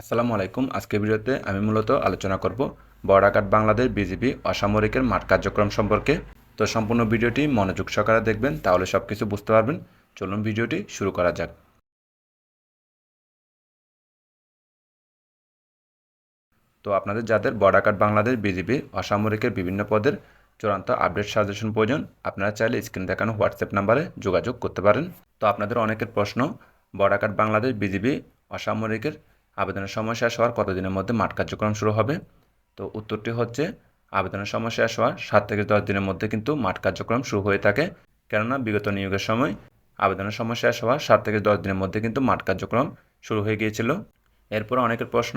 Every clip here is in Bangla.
আসসালামু আলাইকুম। আজকের ভিডিওতে আমি মূলত আলোচনা করব বর্ডাকাট বাংলাদেশ বিজিবি অসামরিকের মাঠ কার্যক্রম সম্পর্কে। তো সম্পূর্ণ ভিডিওটি মনোযোগ সহকারে দেখবেন, তাহলে সব কিছু বুঝতে পারবেন। চলুন ভিডিওটি শুরু করা যাক। তো আপনাদের যাদের বর্ডাকাট বাংলাদেশ বিজিবি অসামরিকের বিভিন্ন পদের চূড়ান্ত আপডেট সাজেশন প্রয়োজন, আপনারা চাইলে স্ক্রিন দেখানো হোয়াটসঅ্যাপ নাম্বারে যোগাযোগ করতে পারেন। তো আপনাদের অনেকের প্রশ্ন বর্ডাকাট বাংলাদেশ বিজিবি অসামরিকের আবেদনের সময় শেষ হওয়ার কতদিনের মধ্যে মাঠ কার্যক্রম শুরু হবে? তো উত্তরটি হচ্ছে, আবেদনের সময় শেষ হওয়ার সাত থেকে দশ দিনের মধ্যে কিন্তু মাঠ কার্যক্রম শুরু হয়ে থাকে। কেননা বিগত নিয়োগের সময় আবেদনের সময় শেষ হওয়ার সাত থেকে দশ দিনের মধ্যে কিন্তু মাঠ কার্যক্রম শুরু হয়ে গিয়েছিল। এরপর অনেকের প্রশ্ন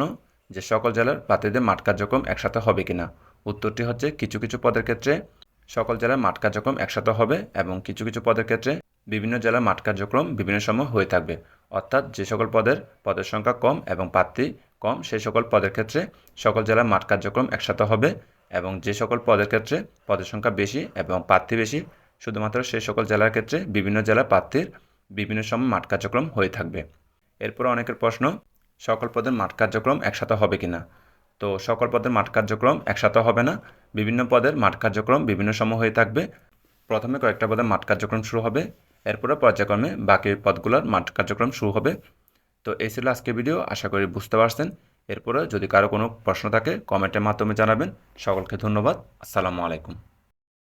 যে সকল জেলার প্রার্থীদের মাঠ কার্যক্রম একসাথে হবে কিনা? উত্তরটি হচ্ছে, কিছু কিছু পদের ক্ষেত্রে সকল জেলার মাঠ কার্যক্রম একসাথে হবে এবং কিছু কিছু পদের ক্ষেত্রে বিভিন্ন জেলার মাঠ কার্যক্রম বিভিন্ন সময় হয়ে থাকবে। অর্থাৎ যে সকল পদের পদের সংখ্যা কম এবং প্রার্থী কম, সেই সকল পদের ক্ষেত্রে সকল জেলার মাঠ কার্যক্রম একসাথে হবে এবং যে সকল পদের ক্ষেত্রে পদের সংখ্যা বেশি এবং প্রার্থী বেশি, শুধুমাত্র সেই সকল জেলার ক্ষেত্রে বিভিন্ন জেলার প্রার্থীর বিভিন্ন সময় মাঠ কার্যক্রম হয়ে থাকবে। এরপর অনেকের প্রশ্ন, সকল পদের মাঠ কার্যক্রম একসাথে হবে কিনা? তো সকল পদের মাঠ কার্যক্রম একসাথে হবে না, বিভিন্ন পদের মাঠ কার্যক্রম বিভিন্ন সময় হয়ে থাকবে। প্রথমে কয়েকটা পদের মাঠ কার্যক্রম শুরু হবে। এরপরে পর্যায়ক্রমে বাকি পদগুলোর মাঠ কার্যক্রম শুরু হবে। তো এই ছিল আজকের ভিডিও আশা করি বুঝতে পারছেন। এরপরে যদি কারও কোনো প্রশ্ন থাকে কমেন্টের মাধ্যমে জানাবেন। সকলকে ধন্যবাদ। আসসালামু আলাইকুম।